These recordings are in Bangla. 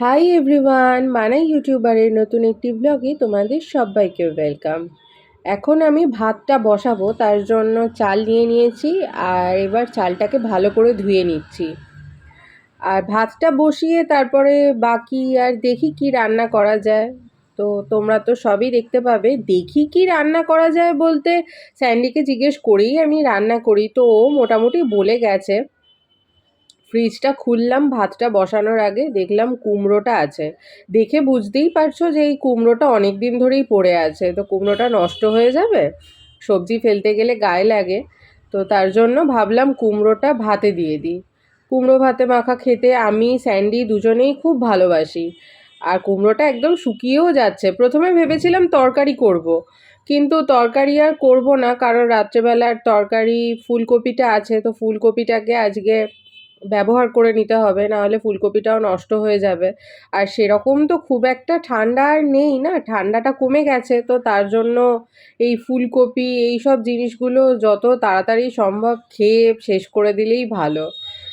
হাই এভরিওয়ান মানাই ইউটিউবারের নতুন একটি ব্লগে তোমাদের সবাইকে ওয়েলকাম এখন আমি ভাতটা বসাবো, তার জন্য চাল নিয়ে নিয়েছি আর এবার চালটাকে ভালো করে ধুয়ে নিচ্ছি। আর ভাতটা বসিয়ে তারপরে বাকি আর দেখি কি রান্না করা যায়। তো তোমরা তো সবই দেখতে পাবে, দেখি কি রান্না করা যায় বলতে স্যান্ডিকে জিজ্ঞেস করেই আমি রান্না করি। তো ও মোটামুটি বলে গেছে। ফ্রিজটা খুললাম, ভাতটা বসানোর আগে দেখলাম কুমড়োটা আছে। দেখে বুঝতেই পারছ যে এই কুমড়োটা অনেক দিন ধরেই পড়ে আছে। তো কুমড়োটা নষ্ট হয়ে যাবে? সবজি ফেলতে গেলে গায়ে লাগে। তো তার জন্য ভাবলাম কুমড়োটা ভাতে দিয়ে দিই। কুমড়ো ভাতে মাখা খেতে আমি, স্যান্ডি দুজনেই খুব ভালোবাসি। আর কুমড়োটা একদম শুকিয়েও যাচ্ছে। প্রথমে ভেবেছিলাম তরকারি করব। কিন্তু তরকারি আর করব না, কারণ রাত্রেবেলার তরকারি, ফুলকপিটা আছে। তো ফুলকপিটাকে আজকে ব্যবহার করে নিতে হবে, নাহলে ফুলকপিটাও নষ্ট হয়ে যাবে। আর সেরকম তো খুব একটা ঠান্ডা আর নেই না, ঠান্ডাটা কমে গেছে, তো তার জন্য এই ফুলকপি, এই সব জিনিসগুলো যত তাড়াতাড়ি সম্ভব খেয়ে শেষ করে দিলেই ভালো।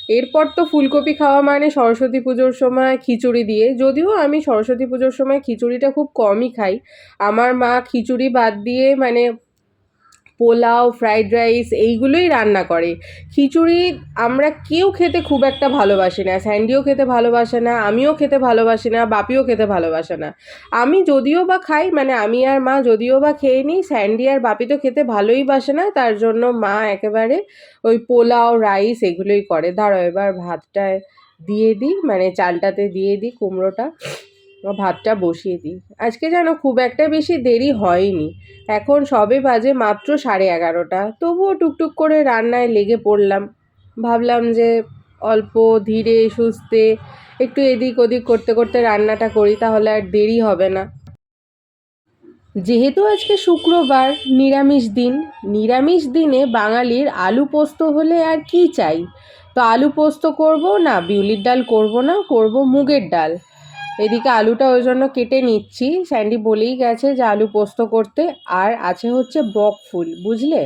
এরপর তো ফুলকপি খাওয়া মানে সরস্বতী পুজোর সময় খিচুড়ি দিয়ে, যদিও আমি সরস্বতী পুজোর সময় খিচুড়িটা খুব কমই খাই। আমার মা খিচুড়ি বাদ দিয়ে মানে পোলাও ফ্রাইড রাইস এইগুলোই রান্না করে। খিচুড়ি আমরা কেউ খেতে খুব একটা ভালোবাসি না। স্যান্ডিও খেতে ভালোবাসে না, আমিও খেতে ভালোবাসি না, বাপিও খেতে ভালোবাসে না। আমি যদিও বা খাই মানে আমি আর মা যদিও বা খেয়ে নিই, স্যান্ডি আর বাপি তো খেতে ভালোই বাসে না, তার জন্য মা একেবারে ওই পোলাও রাইস এগুলোই করে। দাঁড়ো এবার ভাতটায় দিয়ে দিই মানে চালটাতে দিয়ে দিই কুমড়োটা। ভাতটা বসিয়ে দিই। আজকে যেন খুব একটা বেশি দেরি হয়নি। এখন সবে বাজে মাত্র সাড়ে এগারোটা। তবুও টুকটুক করে রান্নায় লেগে পড়লাম। ভাবলাম যে অল্প ধীরে, সুস্থে একটু এদিক ওদিক করতে করতে রান্নাটা করি, তাহলে আর দেরি হবে না। যেহেতু আজকে শুক্রবার, নিরামিষ দিন, নিরামিষ দিনে বাঙালির আলু পোস্ত হলে আর কি চাই? তো আলু পোস্ত করব না, বিউলির ডাল করব না, করব মুগের ডাল। এদিকে আলুটা ওই জন্য কেটে নিচ্ছি। স্যান্ডি বলেই গেছে যে আলু পোস্ত করতে। আর আছে হচ্ছে বক ফুল, বুঝলে?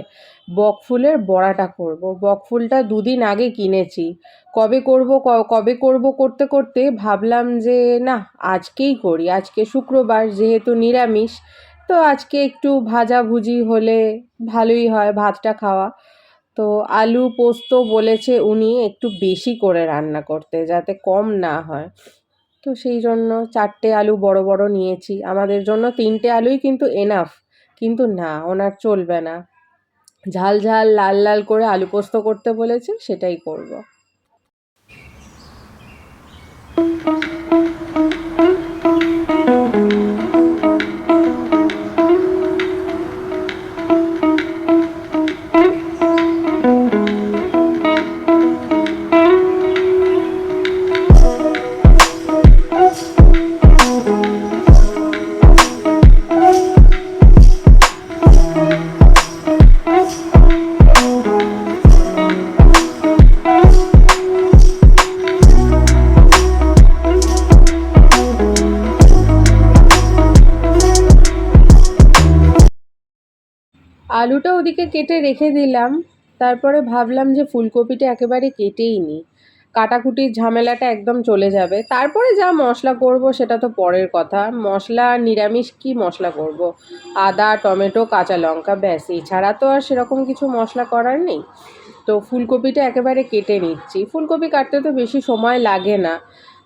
বক ফুলের বড়াটা করব। বক ফুলটা দুদিন আগে কিনেছি। কবে করব কবে করব করতে করতে ভাবলাম যে, না, আজকেই করি। আজকে শুক্রবার যেহেতু নিরামিষ, তো আজকে একটু ভাজাভুজি হলে ভালোই হয় ভাতটা খাওয়া। তো আলু পোস্ত বলেছে উনি একটু বেশি করে রান্না করতে, যাতে কম না হয়। তো সেই জন্য চারটে আলু বড় বড় নিয়েছি। আমাদের জন্য তিনটে আলুই কিন্তু এনাফ কিন্তু না, ওনার চলবে না। ঝাল ঝাল, লাল লাল করে আলু পোস্ত করতে বলেছে, সেটাই করব। thank ওদিকে কেটে রেখে দিলাম। তারপরে ভাবলাম যে ফুলকপিটা একেবারে কেটেই নিই কাটাকুটির ঝামেলাটা একদম চলে যাবে। তারপরে যা মশলা করব সেটা তো পরের কথা। মশলা, নিরামিষ কি মশলা করব। আদা, টমেটো, কাঁচা লঙ্কা, ব্যাস। এছাড়া তো আর সেরকম কিছু মশলা করার নেই। তো ফুলকপিটা একেবারে কেটে নিচ্ছি। ফুলকপি কাটতে তো বেশি সময় লাগে না।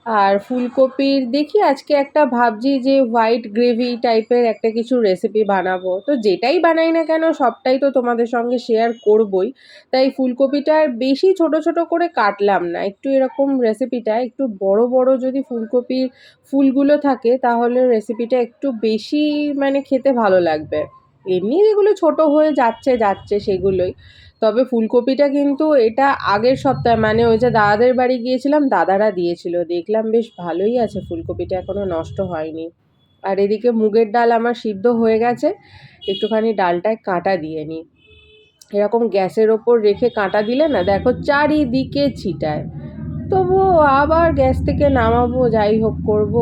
আর ফুলকপির দেখি আজকে একটা ভাবছি যে হোয়াইট গ্রেভি টাইপের একটা কিছু রেসিপি বানাবো। তো যেটাই বানাই না কেন, সবটাই তো তোমাদের সঙ্গে শেয়ার করবই। তাই ফুলকপিটা আর বেশি ছোট ছোট করে কাটলাম না। একটু এরকম রেসিপিটা একটু বড় বড় যদি ফুলকপির ফুলগুলো থাকে, তাহলে রেসিপিটা একটু বেশি মানে খেতে ভালো লাগবে। এমনি যেগুলো ছোট হয়ে যাচ্ছে যাচ্ছে সেগুলোই। তবে ফুলকপিটা কিন্তু এটা আগের সপ্তাহে মানে ওই যে দাদাদের বাড়ি গিয়েছিলাম, দাদারা দিয়েছিল। দেখলাম বেশ ভালোই আছে, ফুলকপিটা এখনও নষ্ট হয়নি। আর এদিকে মুগের ডাল আমার সিদ্ধ হয়ে গেছে, একটুখানি ডালটায় কাঁটা দিয়ে নিই। এরকম গ্যাসের ওপর রেখে কাঁটা দিলে না, দেখো চারিদিকে ছিটায়। তবুও আবার গ্যাস থেকে নামাবো, যাই হোক করব।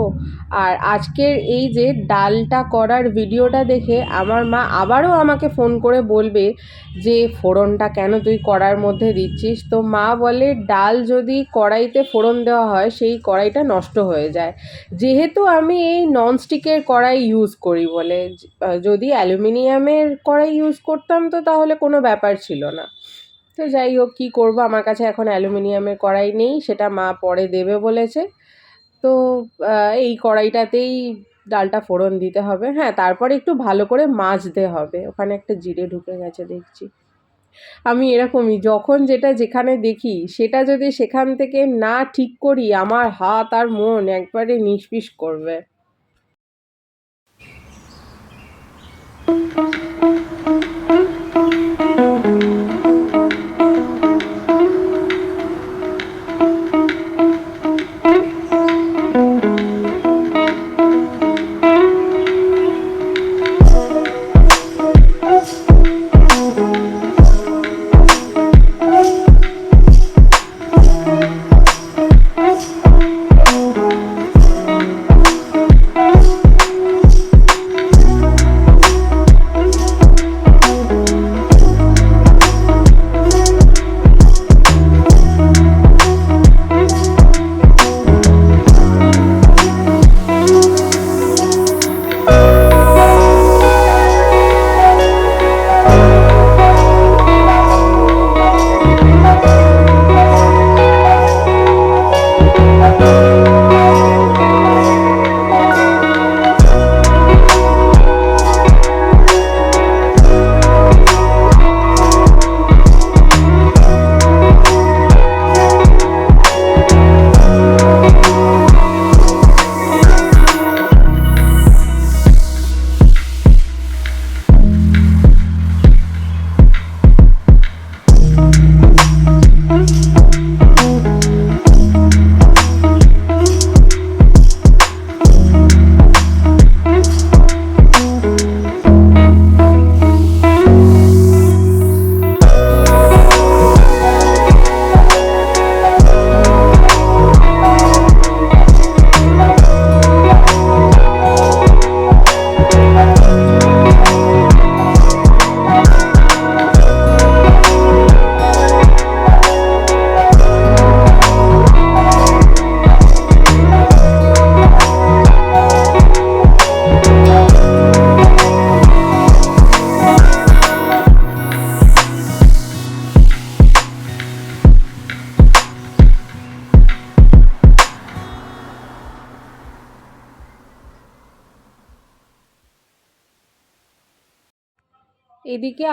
আর আজকের এই যে ডালটা করার ভিডিওটা দেখে আমার মা আবারও আমাকে ফোন করে বলবে যে, ফোড়নটা কেন তুই কড়ার মধ্যে দিচ্ছিস? তো মা বলে, ডাল যদি কড়াইতে ফোড়ন দেওয়া হয়, সেই কড়াইটা নষ্ট হয়ে যায়। যেহেতু আমি এই ননস্টিকের কড়াই ইউজ করি বলে, যদি অ্যালুমিনিয়ামের কড়াই ইউজ করতাম তো তাহলে কোনো ব্যাপার ছিল না। তো যাই হোক, কী করব? আমার কাছে এখন অ্যালুমিনিয়ামের কড়াই নেই, সেটা মা পরে দেবে বলেছে। তো এই কড়াইটাতেই ডালটা ফোড়ন দিতে হবে। হ্যাঁ তারপরে একটু ভালো করে মাজতে হবে। ওখানে একটা জিরে ঢুকে গেছে, দেখছি। আমি এরকমই, যখন যেটা যেখানে দেখি, সেটা যদি সেখান থেকে না ঠিক করি, আমার হাত আর মন একবারে নিষ্পিস করবে। এদিকে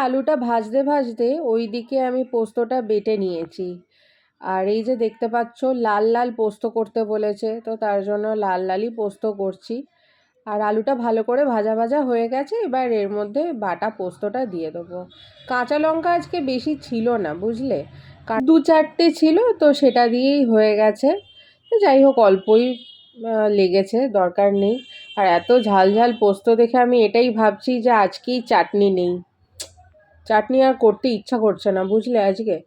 আলুটা ভাজতে ভাজতে ওই দিকে আমি পোস্তটা বেটে নিয়েছি। আর এই যে দেখতে পাচ্ছ, লাল লাল পোস্ত করতে বলেছে, তো তার জন্য লাল, লালই পোস্ত করছি। আর আলুটা ভালো করে ভাজা ভাজা হয়ে গেছে, এবার এর মধ্যে বাটা পোস্তটা দিয়ে দেবো। কাঁচা লঙ্কা আজকে বেশি ছিল না, বুঝলে? দু চারটে ছিল, তো সেটা দিয়েই হয়ে গেছে। যাই হোক, অল্পই লেগেছে, দরকার নেই। আর এত ঝাল ঝাল পোস্ত দেখে আমি এটাই ভাবছি যে আজকেই চাটনি নেই। চাটনি আর করতে ইচ্ছা করছে না, বুঝলে আজকে?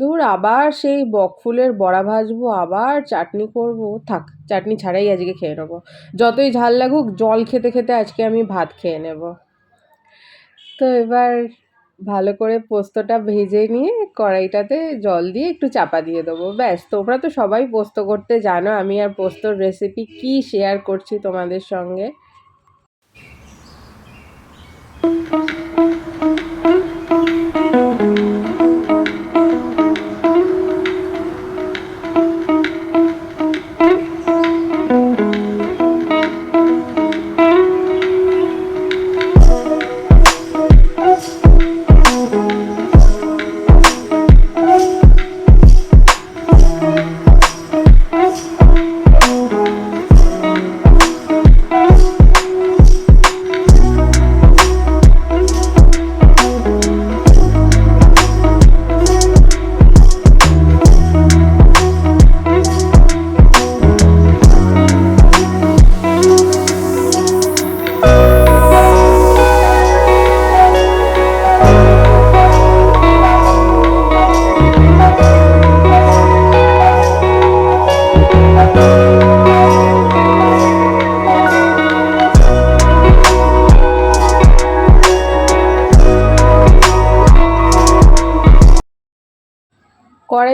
দূর আবার সেই বকফুলের বড়া ভাজবো, আবার চাটনি করব। থাক, চাটনি ছাড়াই আজকে খেয়ে নেব। যতই ঝাল লাগুক, জল খেতে খেতে আজকে আমি ভাত খেয়ে নেব। তো এবার ভালো করে পোস্তটা ভেজে নিয়ে কড়াইটাতে জল দিয়ে একটু চাপা দিয়ে দেবো। ব্যাস, তোমরা তো সবাই পোস্ত করতে জানো, আমি আর পোস্তর রেসিপি কি শেয়ার করছি তোমাদের সঙ্গে? Música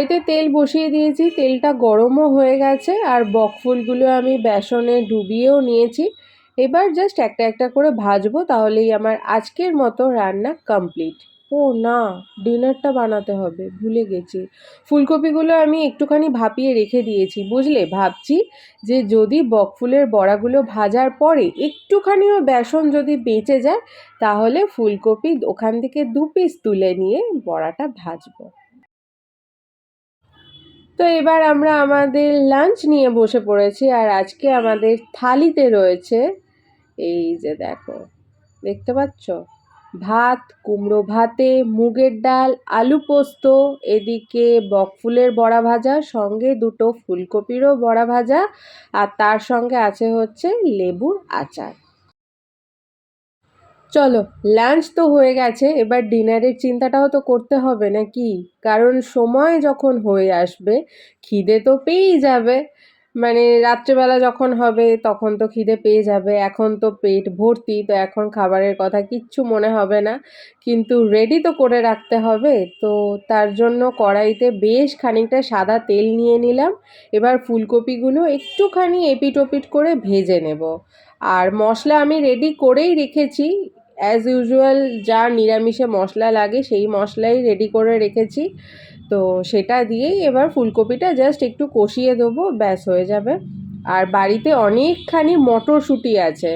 কড়াইতে তেল বসিয়ে দিয়েছি, তেলটা গরমও হয়ে গেছে আর বকফুলগুলো আমি বেসনে ডুবিয়েও নিয়েছি। এবার জাস্ট একটা একটা করে ভাজবো, তাহলেই আমার আজকের মতো রান্না কমপ্লিট ও না, ডিনারটা বানাতে হবে, ভুলে গেছি। ফুলকপিগুলো আমি একটুখানি ভাপিয়ে রেখে দিয়েছি, বুঝলে? ভাবছি যে যদি বকফুলের বড়াগুলো ভাজার পরে একটুখানিও বেসন যদি বেঁচে যায়, তাহলে ফুলকপি ওখান থেকে দু পিস তুলে নিয়ে বড়াটা ভাজবো। তো এবার আমরা আমাদের লাঞ্চ নিয়ে বসে পড়েছি আর আজকে আমাদের থালিতে রয়েছে এই যে দেখো, দেখতে পাচ্ছ? ভাত, কুমড়ো ভাতে, মুগের ডাল, আলু পোস্ত, এদিকে বকফুলের বড়া ভাজা, সঙ্গে দুটো ফুলকপিরও বড়া ভাজা, আর তার সঙ্গে আছে হচ্ছে লেবুর আচার। চলো লাঞ্চ তো হয়ে গেছে, এবার ডিনারের চিন্তাটাও তো করতে হবে নাকি? কারণ সময় যখন হয়ে আসবে, খিদে তো পেয়েই যাবে। মানে রাত্রেবেলা যখন হবে, তখন তো খিদে পেয়ে যাবে। এখন তো পেট ভর্তি, তো এখন খাবারের কথা কিচ্ছু মনে হবে না। কিন্তু রেডি তো করে রাখতে হবে, তো তার জন্য কড়াইতে বেশ খানিকটা সাদা তেল নিয়ে নিলাম। এবার ফুলকপিগুলো একটুখানি এপিট ওপিট করে ভেজে নেব। আর মশলা আমি রেডি করেই রেখেছি। অ্যাজ ইউজুয়াল যা নিরামিষে মশলা লাগে, সেই মশলাই রেডি করে রেখেছি। তো সেটা দিয়েই এবার ফুলকপিটা জাস্ট একটু কষিয়ে দেবো, ব্যাস হয়ে যাবে। আর বাড়িতে অনেকখানি মটরশুঁটি আছে।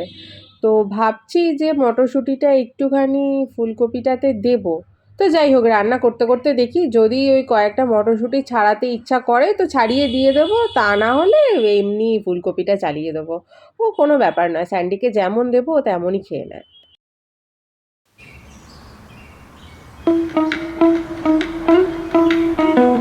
তো ভাবছি যে মটরশুঁটিটা একটুখানি ফুলকপিটাতে দেবো। তো যাই হোক, রান্না করতে করতে দেখি, যদি ওই কয়েকটা মটরশুঁটি ছাড়াতে ইচ্ছা করে, তো ছাড়িয়ে দিয়ে দেবো। তা না হলে এমনি ফুলকপিটা চালিয়ে দেবো। ও কোনো ব্যাপার নয়, স্যান্ডিকে যেমন দেবো, তেমনই খেয়ে নেয়। Thank you.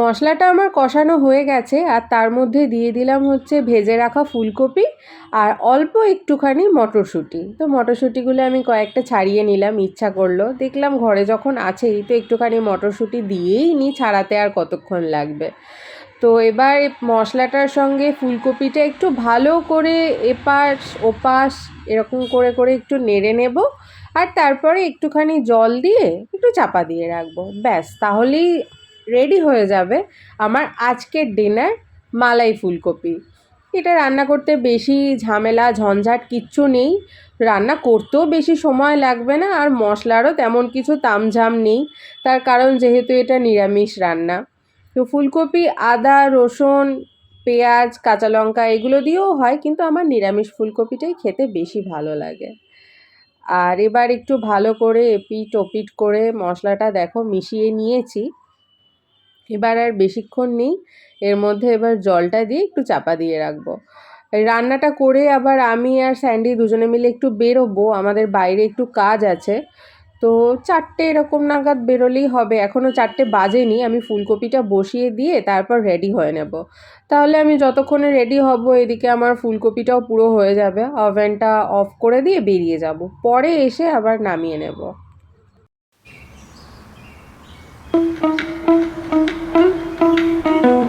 মশলাটা আমার কষানো হয়ে গেছে আর তার মধ্যে দিয়ে দিলাম হচ্ছে ভেজে রাখা ফুলকপি আর অল্প একটুখানি মটরশুঁটি। তো মটরশুঁটিগুলো আমি কয়েকটা ছাড়িয়ে নিলাম, ইচ্ছা করল। দেখলাম ঘরে যখন আছেই তো একটুখানি মটরশুঁটি দিয়েই নিই ছাড়াতে আর কতক্ষণ লাগবে? তো এবার মশলাটার সঙ্গে ফুলকপিটা একটু ভালো করে এপাশ ওপাশ এরকম করে করে একটু নেড়ে নেব আর তারপরে একটুখানি জল দিয়ে একটু চাপা দিয়ে রাখব। ব্যাস, তাহলেই রেডি হয়ে যাবে আমার আজকের ডিনার মালাই ফুলকপি। এটা রান্না করতে বেশি ঝামেলা, ঝঞ্ঝাট কিচ্ছু নেই। রান্না করতেও বেশি সময় লাগবে না আর মশলারও তেমন কিছু তামঝাম নেই। তার কারণ যেহেতু এটা নিরামিষ রান্না। তো ফুলকপি, আদা, রসুন, পেঁয়াজ, কাঁচা লঙ্কা এগুলো দিয়েও হয় কিন্তু আমার নিরামিষ ফুলকপিটাই খেতে বেশি ভালো লাগে। আর এবার একটু ভালো করে এপিট ওপিট করে মশলাটা দেখো মিশিয়ে নিয়েছি। এবার আর বেশিক্ষণ নেই। এর মধ্যে এবার জলটা দিয়ে একটু চাপা দিয়ে রাখব। রান্নাটা করে আবার আমি আর স্যান্ডি দুজনে মিলে একটু বেরোবো। আমাদের বাইরে একটু কাজ আছে। তো চারটে এরকম নাগাদ বেরোলেই হবে। এখনও চারটে বাজেনি। আমি ফুলকপিটা বসিয়ে দিয়ে তারপর রেডি হয়ে নেব। তাহলে আমি যতক্ষণে রেডি হব এদিকে আমার ফুলকপিটাও পুরো হয়ে যাবে। ওভেনটা অফ করে দিয়ে বেরিয়ে যাব। পরে এসে আবার নামিয়ে নেব। Thank you.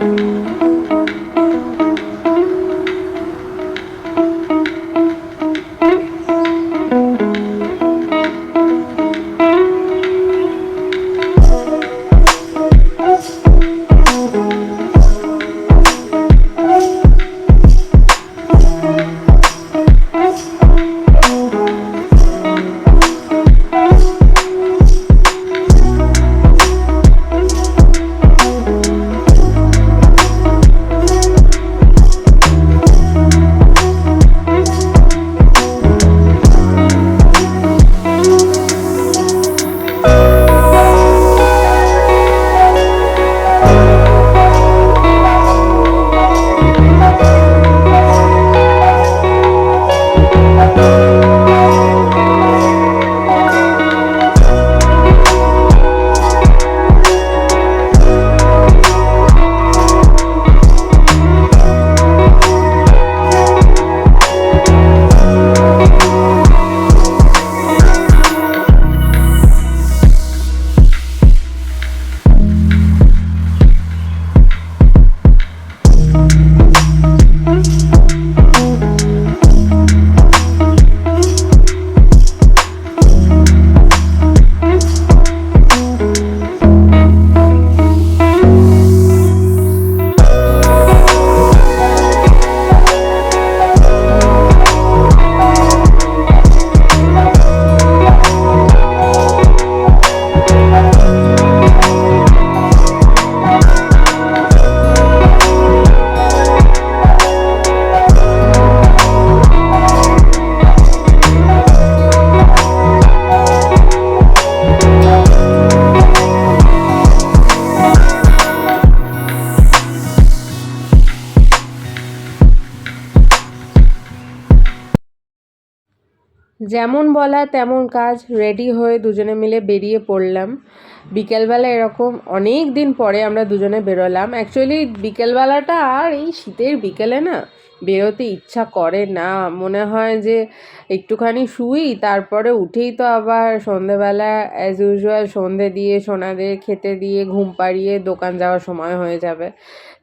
যেমন বলা তেমন কাজ রেডি হয়ে দুজনে মিলে বেরিয়ে পড়লাম। বিকেলবেলা এরকম অনেক দিন পরে আমরা দুজনে বেরোলাম। অ্যাকচুয়ালি বিকেলবেলাটা আর এই শীতের বিকেলে না বেরোতে ইচ্ছা করে না। মনে হয় যে একটুখানি শুই, তারপরে উঠেই তো আবার সন্ধেবেলা অ্যাজ ইউজুয়াল সন্ধে দিয়ে, সোনাদের খেতে দিয়ে, ঘুম পাড়িয়ে দোকান যাওয়ার সময় হয়ে যাবে।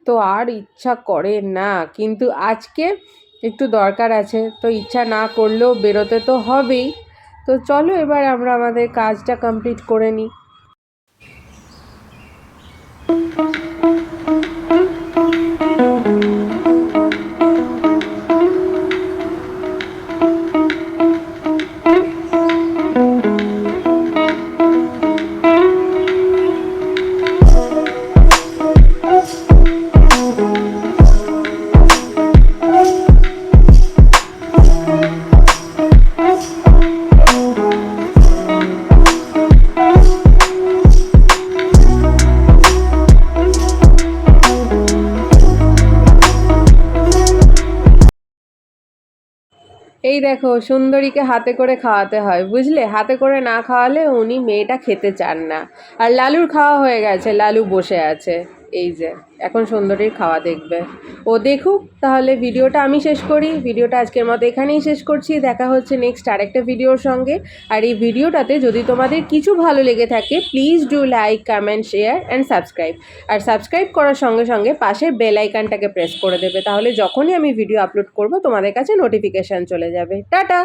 তো আর ইচ্ছা করে না। কিন্তু আজকে একটু দরকার আছে, তো ইচ্ছা না করলেও বেরোতে তো হবেই। তো চলো এবার আমরা আমাদের কাজটা কমপ্লিট করে নিই। এই দেখো, সুন্দরীকে হাতে করে খাওয়াতে হয়। বুঝলে? হাতে করে না খাওয়ালে উনি মেয়েটা খেতে চান না। আর লালুর খাওয়া হয়ে গেছে, লালু বসে আছে। এই যে, এখন সুন্দরীর খাওয়া দেখবে। ও দেখুক, তাহলে ভিডিওটা আমি শেষ করি। ভিডিওটা আজকের মতো এখানেই শেষ করছি। দেখা হচ্ছে নেক্সট আরেকটা ভিডিওর সঙ্গে। আর এই ভিডিওটাতে যদি তোমাদের কিছু ভালো লেগে থাকে please do like comment share and subscribe R subscribe করার সঙ্গে সঙ্গে পাশের বেল আইকনটাকে প্রেস করে দেবে। তাহলে যখনই আমি ভিডিও আপলোড করব, তোমাদের কাছে নোটিফিকেশান চলে যাবে। টাটা!